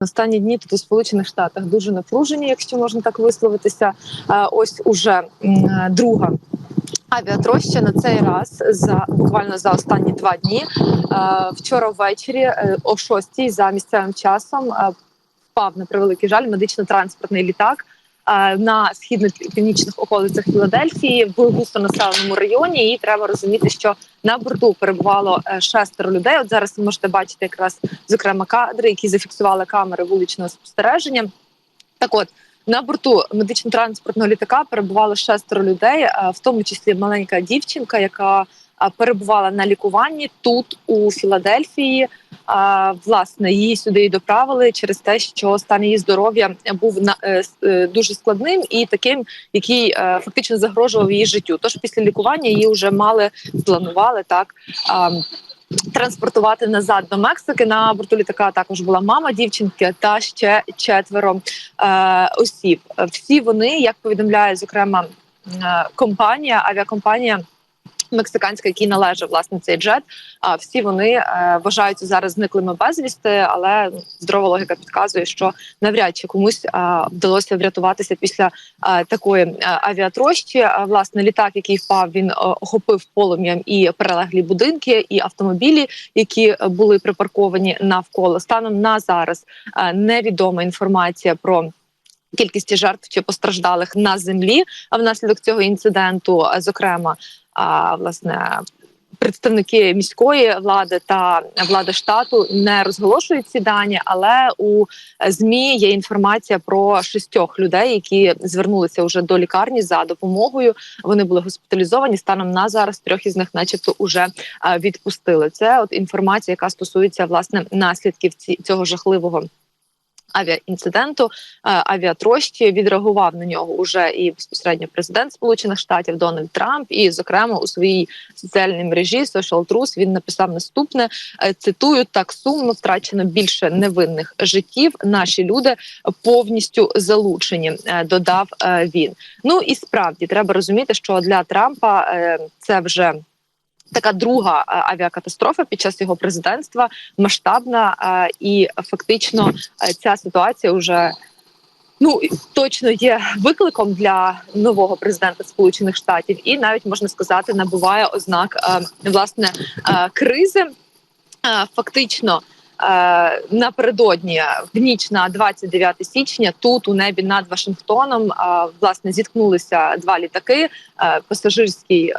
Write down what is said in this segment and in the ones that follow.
Останні дні тут у Сполучених Штатах дуже напружені, якщо можна так висловитися. Ось уже е, друга авіатроща на цей раз за буквально за останні два дні. Е, Вчора ввечері е, о 6 за місцевим часом впав на превеликий жаль медично-транспортний літак. Е, На східно-північних околицях Філадельфії в густонаселеному районі, і треба розуміти, що на борту перебувало е, шестеро людей. От зараз ви можете бачити якраз зокрема кадри, які зафіксували камери вуличного спостереження. Так, от на борту медично-транспортного літака перебувало шестеро людей, е, в тому числі маленька дівчинка, яка перебувала на лікуванні тут у Філадельфії. Власне, її сюди і доправили через те, що стан її здоров'я був е, е, дуже складним і таким, який е, фактично загрожував її життю. Тож після лікування її вже мали планували так. Транспортувати назад до Мексики на борту літака також була мама дівчинки та ще четверо е, осіб. Всі вони, як повідомляє зокрема е, компанія, авіакомпанія мексиканська, якій належав власне цей джет. А всі вони е, вважаються зараз зниклими безвісти, але здорова логіка підказує, що навряд чи комусь е, вдалося врятуватися після е, такої авіатрощі. Власне, літак, який впав, він охопив полум'ям і прилеглі будинки, і автомобілі, які були припарковані навколо. Станом на зараз невідома інформація про. Кількість жертв чи постраждалих на землі внаслідок цього інциденту, зокрема, власне. Представники міської влади та влади штату не розголошують ці дані, але у змі є інформація про шістьох людей, які звернулися вже до лікарні за допомогою. Вони були госпіталізовані. Станом на зараз трьох із них, начебто, уже е, відпустили. Це от інформація, яка стосується власне наслідків цього жахливого. Авіаінциденту е, авіатрощі відреагував на нього уже і безпосередньо президент Сполучених Штатів Дональд Трамп. І, зокрема, у своїй соціальній мережі Social Truth він написав наступне: е, цитую так сумно втрачено більше невинних життів. Наші люди повністю залучені. е, Додав він. Ну і справді треба розуміти, що для Трампа це вже. Така друга е, авіакатастрофа під час його президентства масштабна, е, і фактично е, ця ситуація вже ну точно є викликом для нового президента Сполучених Штатів, і навіть можна сказати, набуває ознак власне кризи. Фактично. Е, Напередодні в ніч на 29 січня тут у небі над Вашингтоном е, власне зіткнулися два літаки: е, пасажирський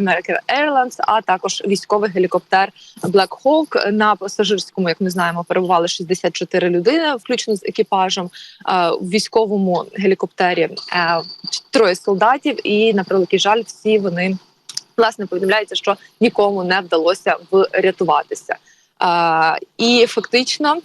American Airlines, а також військовий гелікоптер Black Hawk. На пасажирському, як ми знаємо, перебували 64 людини, включно з екіпажем. В військовому гелікоптері троє солдатів, і на превеликий жаль, всі вони власне повідомляється, що нікому не вдалося врятуватися. І фактично.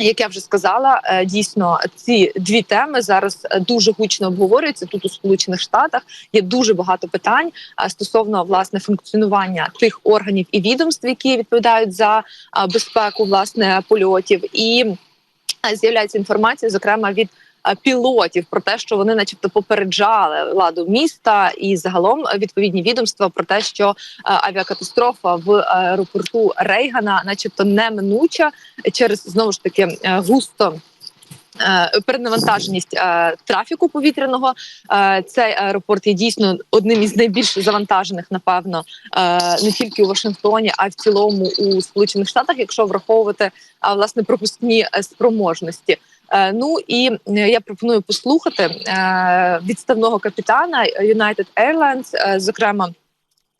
Як я вже сказала, е, дійсно ці дві теми зараз е, дуже гучно обговорюються тут у Сполучених Штатах. Є дуже багато питань стосовно власне функціонування тих органів і відомств, які відповідають за безпеку власне польотів, і е, з'являється інформація, зокрема від пілотів, про те, що вони, начебто, попереджали владу міста і загалом е, відповідні відомства про те, що е, авіакатастрофа в аеропорту Рейгана, начебто, неминуча через знову ж таки е, густо. е, Перенавантаженість е, трафіку повітряного Е, цей аеропорт є дійсно одним із найбільш завантажених, напевно, е, не тільки у Вашингтоні, а й в цілому у Сполучених Штатах, якщо враховувати власне пропускні е, спроможності. Е, Ну і е, я пропоную послухати е, відставного капітана United Airlines, зокрема.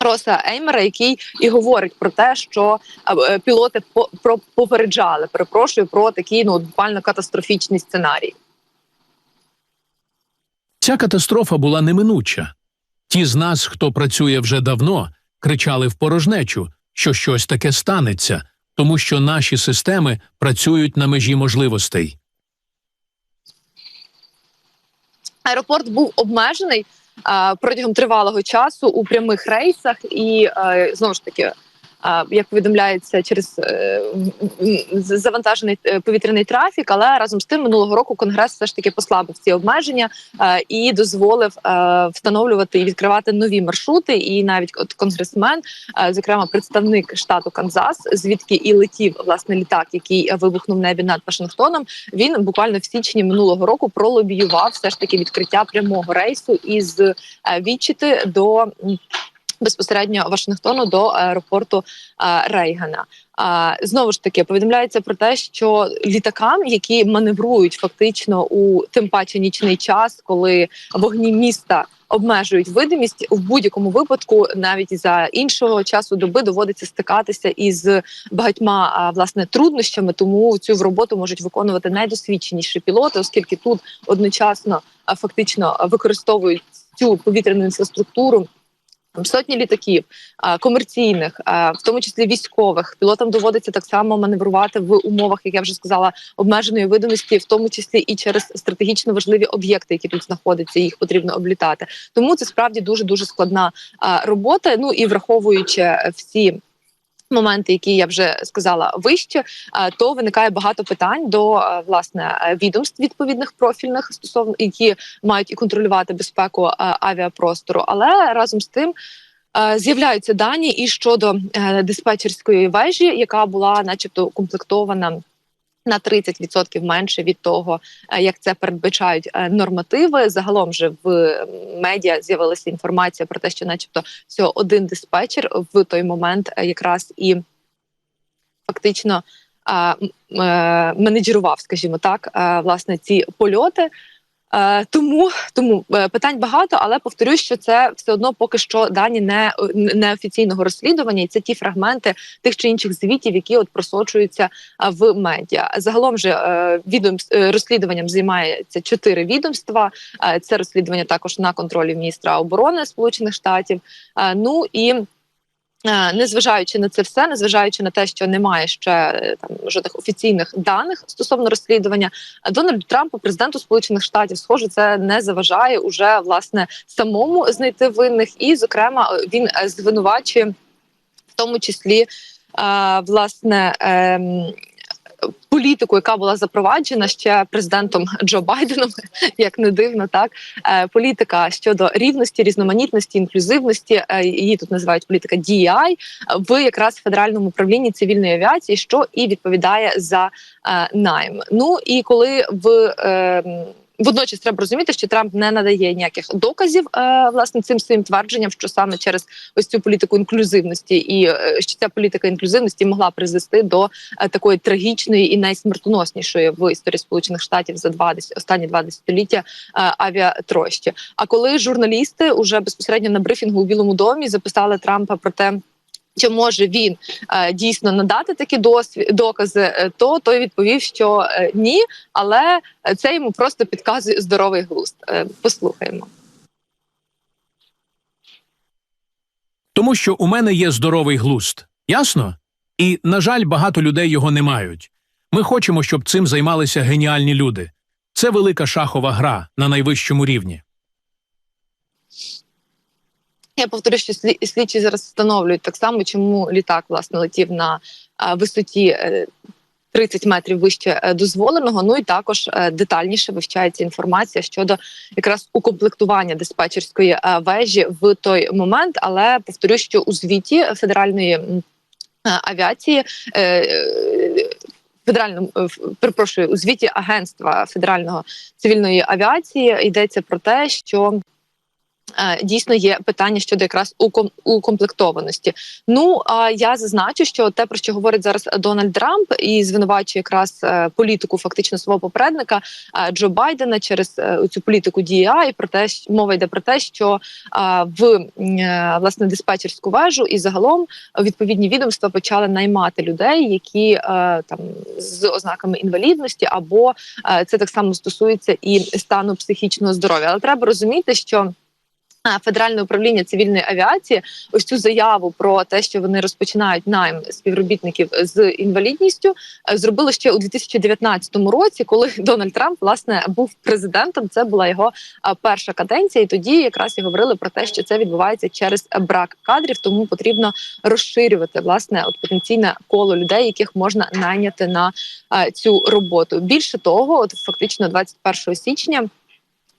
Роса Еймера, який і говорить про те, що пілоти попереджали, перепрошую про такі ну буквально катастрофічні сценарії. Ця катастрофа була неминуча. Ті з нас, хто працює вже давно, кричали в порожнечу, що щось таке станеться, тому що наші системи працюють на межі можливостей. Аеропорт був обмежений протягом тривалого часу у прямих рейсах, і е, знову ж таки. Як повідомляється, через е, завантажений е, повітряний трафік. Але разом з тим минулого року конгрес все ж таки послабив ці обмеження е, і дозволив встановлювати і відкривати нові маршрути. І навіть от конгресмен, зокрема представник штату Канзас, звідки і летів власне літак, який вибухнув небі над Вашингтоном. Він буквально в січні минулого року пролобіював все ж таки відкриття прямого рейсу із Вічити до. Безпосередньо Вашингтону до аеропорту е, Рейгана. Знову ж таки повідомляється про те, що літакам, які маневрують фактично у тим паче нічний час, коли вогні міста обмежують видимість, в будь-якому випадку, навіть за іншого часу доби доводиться стикатися із багатьма власне труднощами. Тому цю роботу можуть виконувати найдосвідченіші пілоти, оскільки тут одночасно фактично використовують цю повітряну інфраструктуру. Сотні літаків комерційних, в тому числі військових, пілотам доводиться так само маневрувати в умовах, як я вже сказала, обмеженої видимості, в тому числі і через стратегічно важливі об'єкти, які тут знаходяться, їх потрібно облітати. Тому це справді дуже дуже складна робота. Ну і враховуючи е, всі. Моменти, які я вже сказала вище, то виникає багато питань до власне е, відомств відповідних профільних стосовно які мають і контролювати безпеку авіапростору. Але разом з тим е, з'являються дані і щодо е, диспетчерської вежі, яка була, начебто, укомплектована. На 30% менше від того, е, як це передбачають е, нормативи. Загалом же в медіа з'явилася інформація про те, що, начебто, всього один диспетчер в той момент е, якраз і фактично менеджерував, скажімо так, власне ці польоти. Е, Тому тому е, питань багато, але повторюсь, що це все одно поки що дані не, не офіційного розслідування, і це ті фрагменти тих чи інших звітів, які от просочуються в медіа. Загалом же е, відомств розслідуванням займається чотири відомства. Це розслідування також на контролі міністра оборони Сполучених Штатів. Ну і Незважаючи на це все, незважаючи на те, що немає ще е, там жодних офіційних даних стосовно розслідування, е, Дональду Трампу, президенту Сполучених Штатів, схоже, це не заважає уже власне самому знайти винних, і зокрема е, він е, звинувачує в тому числі е, власне. Ем, Політику, яка була запроваджена ще президентом Джо Байденом, як не дивно, так е, політика щодо рівності, різноманітності, інклюзивності, е, її тут називають політика DEI, в якраз федеральному управлінні цивільної авіації, що і відповідає за е, найм. Ну і коли в е, Водночас треба розуміти, що Трамп не надає ніяких доказів е, власне цим своїм твердженням, що саме через ось цю політику інклюзивності, і е, що ця політика інклюзивності могла призвести до е, такої трагічної і найсмертоноснішої в історії Сполучених Штатів за два останні два десятиліття е, авіатрощі. А коли журналісти уже безпосередньо на брифінгу у Білому домі записали Трампа про те. Чи може він е, дійсно надати такі досвід докази? е, То той відповів, що е, ні, але це йому просто підказує здоровий глузд. Послухаємо. Тому що у мене є здоровий глузд. Ясно? І, на жаль, багато людей його не мають. Ми хочемо, щоб цим займалися геніальні люди. Це велика шахова гра на найвищому рівні. Я повторю, що слі- слідчі зараз встановлюють так само, чому літак власне летів на е, висоті. е, 30 метрів вище е, дозволеного. Ну і також е, детальніше вивчається інформація щодо якраз укомплектування диспетчерської е, вежі в той момент. Але повторю, що у звіті федеральної е, авіації. е, е, Федеральному е, перепрошую у звіті агентства федерального цивільної авіації йдеться про те, що е, дійсно є питання щодо якраз уком- укомплектованості. Ну а я зазначу, що те, про що говорить зараз Дональд Трамп, і звинувачує якраз е, політику фактично свого попередника е, Джо Байдена через е, цю політику DEI, про те, що мова йде про те, що е, в е, власне диспетчерську вежу і загалом відповідні відомства почали наймати людей, які е, там з ознаками інвалідності, або е, це так само стосується і стану психічного здоров'я. Але треба розуміти, що е, Федеральне управління цивільної авіації ось цю заяву про те, що вони розпочинають найм співробітників з інвалідністю, е, зробили ще у 2019 році, коли Дональд Трамп власне був президентом. Це була його е, перша каденція, і тоді якраз і говорили про те, що це відбувається через брак кадрів, тому потрібно розширювати власне от потенційне коло людей, яких можна найняти на е, цю роботу. Більше того, от фактично 21 січня.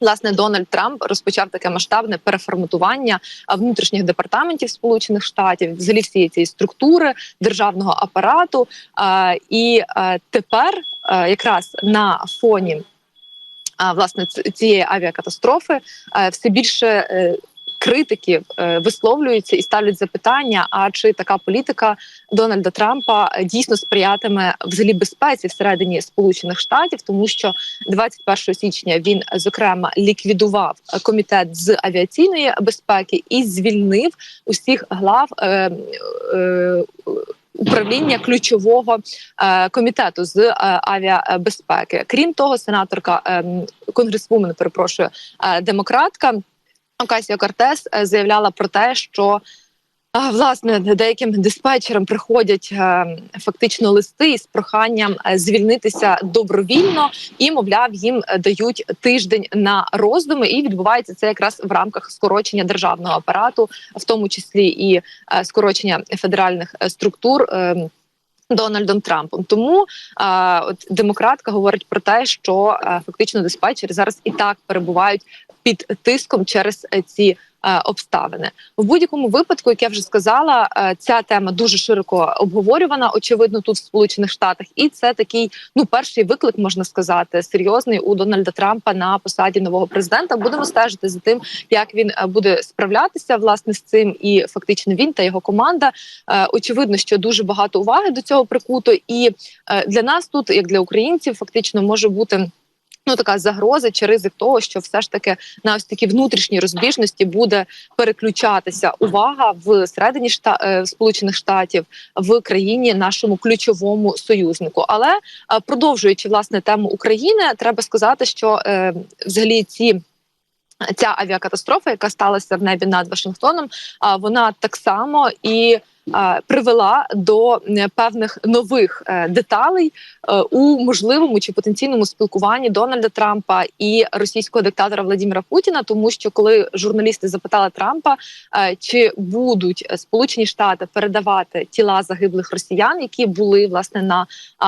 Власне, Дональд Трамп розпочав таке масштабне переформатування внутрішніх департаментів Сполучених Штатів, взагалі всієї цієї структури державного апарату. І тепер якраз на фоні власне цієї авіакатастрофи все більше. Критики е, висловлюються і ставлять запитання: а чи така політика Дональда Трампа е, дійсно сприятиме взагалі безпеці всередині Сполучених Штатів, тому що 21 січня він зокрема ліквідував е, комітет з авіаційної безпеки і звільнив усіх глав. Е, е, Управління ключового е, комітету з е, авіабезпеки. Крім того, сенаторка е, конгресвумен, перепрошую, демократка Окасіо Кортес е, заявляла про те, що Власне, деяким диспетчерам приходять е, фактично листи із проханням е, звільнитися добровільно, і мовляв, їм дають тиждень на роздуми, і відбувається це якраз в рамках скорочення державного апарату, в тому числі і скорочення федеральних структур. Дональдом Трампом тому а, от демократка говорить про те, що а, фактично диспетчери зараз і так перебувають під тиском через е, ці е, обставини. В будь-якому випадку, як я вже сказала, е, ця тема дуже широко обговорювана, очевидно, тут в Сполучених Штатах, і це такий ну перший виклик, можна сказати, серйозний у Дональда Трампа на посаді нового президента. Будемо стежити за тим, як він буде справлятися власне з цим, і фактично він та його команда. Очевидно, що дуже багато уваги до цього прикуто, і для нас тут, як для українців, фактично може бути. Ну, така загроза чи ризик того, що все ж таки на ось такі внутрішні розбіжності буде переключатися увага в середині шта е, Сполучених Штатів в країні нашому ключовому союзнику. Але е, продовжуючи власне тему України, треба сказати, що е, взагалі ці. Ця авіакатастрофа, яка сталася в небі над Вашингтоном, а вона так само і привела до е, певних нових е, деталей е, у можливому чи потенційному спілкуванні Дональда Трампа і російського диктатора Владимира Путіна. Тому що коли журналісти запитали Трампа, е, чи будуть е, Сполучені Штати передавати тіла загиблих росіян, які були власне на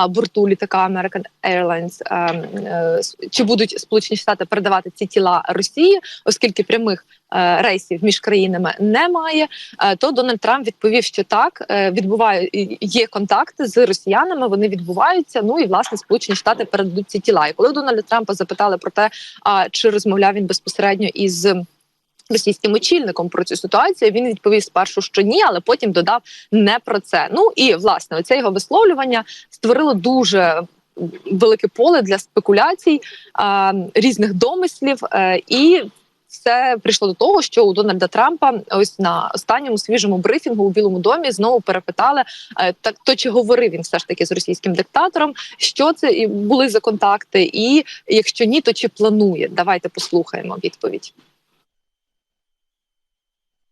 борту літака American Airlines, е, е, с- чи будуть Сполучені Штати передавати ці тіла Росії, оскільки прямих е, рейсів між країнами немає, е, то Дональд Трамп відповів, що так е, відбуває є контакти з росіянами. Вони відбуваються. Ну і власне Сполучені Штати передадуть ці тіла. І коли Дональда Трампа запитали про те, а чи розмовляв він безпосередньо із. Російським очільником про цю ситуацію він відповів спершу, що ні, але потім додав не про це. Ну і власне оце його висловлювання створило дуже велике поле для спекуляцій, різних домислів, е, і все прийшло до того, що у Дональда Трампа ось на останньому свіжому брифінгу у Білому домі знову перепитали е, так, то чи говорив він все ж таки з російським диктатором, що це і були за контакти, і якщо ні, то чи планує? Давайте послухаємо відповідь.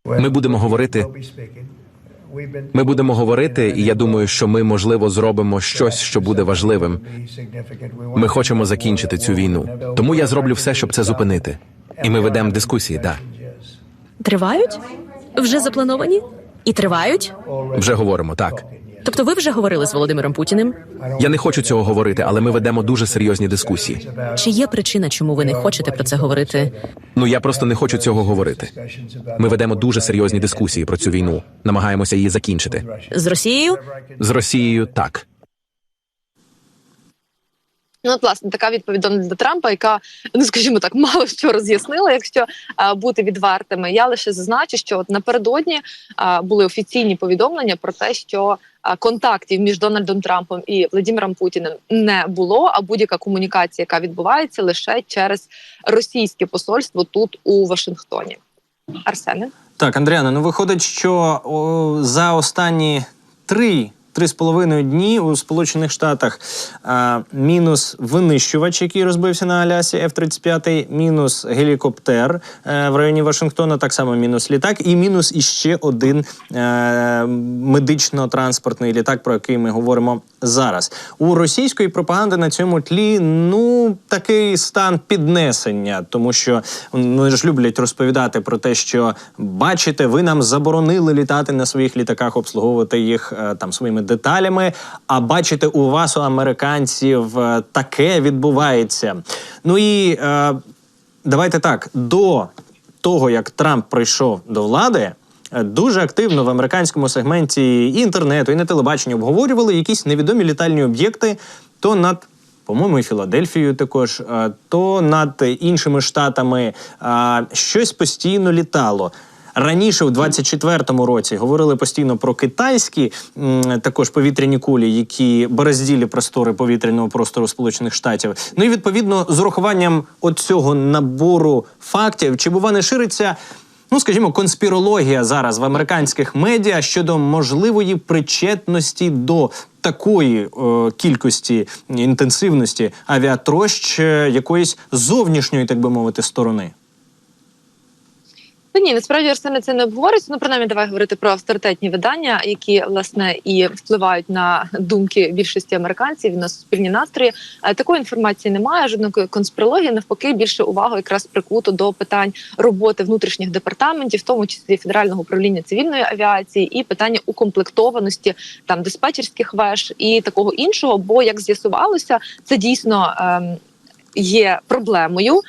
Ми будемо говорити. Ми будемо говорити, і я думаю, що ми можливо зробимо щось, що буде важливим. Ми хочемо закінчити цю війну. Тому я зроблю все, щоб це зупинити. І ми ведемо дискусії. Да, Тривають? Вже заплановані? І тривають? вже говоримо так. Тобто ви вже говорили з Володимиром Путіним? Я не хочу цього говорити, але ми ведемо дуже серйозні дискусії. Чи є причина, чому ви не хочете про це говорити? Ну я просто не хочу цього говорити. Ми ведемо дуже серйозні дискусії про цю війну, намагаємося її закінчити. З Росією? З Росією так. Ну, от, власне, така відповідь Дональда Трампа, яка, ну скажімо так, мало що роз'яснила, якщо а, бути відвертими. Я лише зазначу, що от напередодні а, були офіційні повідомлення про те, що а, контактів між Дональдом Трампом і Владимиром Путіним не було. А будь-яка комунікація, яка відбувається лише через російське посольство тут у Вашингтоні. Арсене. Так, Андріана, ну виходить, що о, за останні три три з половиною дні у Сполучених Штатах а, мінус винищувач, який розбився на Алясі F-35, мінус гелікоптер е, в районі Вашингтона, так само мінус літак, і мінус іще один е, медично-транспортний літак, про який ми говоримо зараз. У російської пропаганди на цьому тлі ну такий стан піднесення, тому що вони ж люблять розповідати про те, що бачите, ви нам заборонили літати на своїх літаках, обслуговувати їх е, там своїми деталями. А бачите, у вас у американців е, таке відбувається. Ну і е, давайте так до того, як Трамп прийшов до влади. е, Дуже активно в американському сегменті інтернету, і на телебаченні обговорювали якісь невідомі літальні об'єкти, то над, по-моєму, Філадельфією також, е, то над іншими штатами щось постійно літало. Раніше, у 24-му році, говорили постійно про китайські також повітряні кулі, які борозділі простори повітряного простору Сполучених Штатів. Ну і відповідно з урахуванням оцього набору фактів, чи бува не шириться. Ну, скажімо, конспірологія зараз в американських медіа щодо можливої причетності до такої е, кількості інтенсивності авіатрощ е, якоїсь зовнішньої, так би мовити, сторони. Та ні, насправді Арсене це не обговорюється. Ну принаймні, давай говорити про авторитетні видання, які власне і впливають на думки більшості американців на суспільні настрої. Е, Такої інформації немає. Жодної конспірології навпаки більше увагу якраз прикуто до питань роботи внутрішніх департаментів, в тому числі федерального управління цивільної авіації, і питання укомплектованості там диспетчерських веж і такого іншого. Бо як з'ясувалося, це дійсно ем, є проблемою.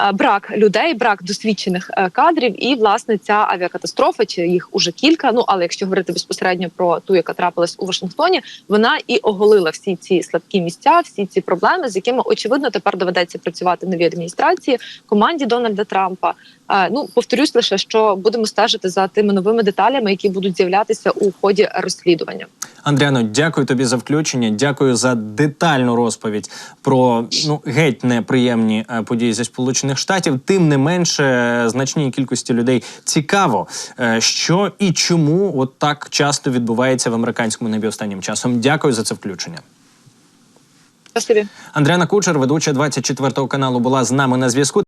Е, Брак людей, брак досвідчених е, кадрів, і власне ця авіакатастрофа, чи їх уже кілька. Ну але якщо говорити безпосередньо про ту, яка трапилась у Вашингтоні, вона і оголила всі ці слабкі місця, всі ці проблеми, з якими очевидно тепер доведеться працювати новій адміністрації, команді Дональда Трампа. Е, Ну повторюсь лише, що будемо стежити за тими новими деталями, які будуть з'являтися у ході розслідування. Андріано, дякую тобі за включення. Дякую за детальну розповідь про ну геть неприємні події зі сполучених штатів. Тим не менше, значній кількості людей цікаво, е, що і чому от так часто відбувається в американському небі останнім часом. Дякую за це включення. Андріана Кучер, ведуча 24 каналу, була з нами на зв'язку.